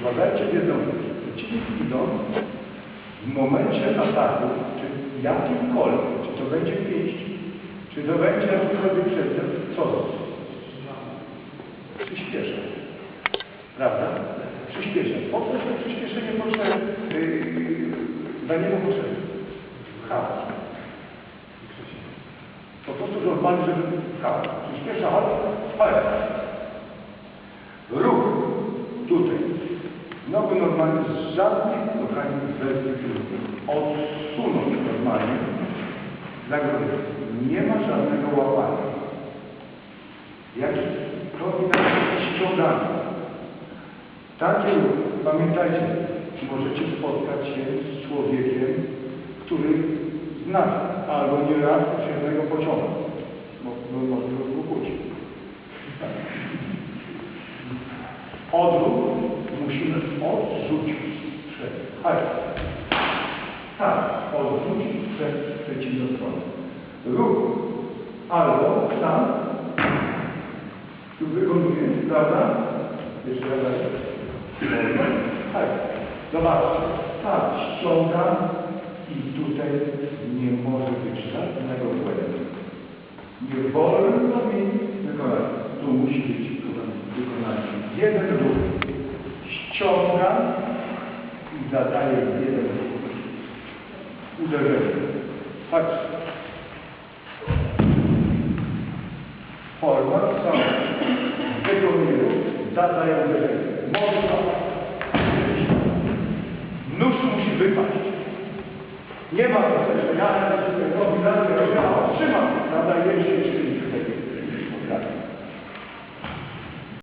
uważajcie w jedną rzecz. Przeciwnik idąc w momencie ataku, czy jakimkolwiek, czy to będzie pięść, czy to będzie jakikolwiek przedmiot, co? Przyspiesza. Prawda? Przyspiesza. Po co to przyspieszenie potrzebne? Yy, dla niego potrzebne. Chaos. Po prostu normalnie, żeby chaos. Przyspiesza ale ruch tutaj. Znowu normalnie żadnych, kochani, wersji odsunąć normalnie zagrożenie. Nie ma żadnego łapania. Jak kombinacja ściągania. Takie pamiętajcie, możecie spotkać się z człowiekiem, który zna albo nie raz jednego pociągu. Może go kłócić. Odruch musimy odrzucić przed. Ale tak, odrzucić przed przeciwną stronę. Ruch albo sam tu wykonuje, prawda? Jeszcze raz. Tak. Zobaczcie. Tak, ściąga i tutaj nie może być żadnego błędu. Nie wolno mi wykonać. Tu musi być wykonany jeden ruch. Ściąga i zadaje jeden ruch. Uderzenie. Patrzcie. Forma sama. Wykonuje zadaje uderzenie. Można. Nóż musi wypaść. Nie ma że ja kombinację rozdziałam, trzymam, nadaje się,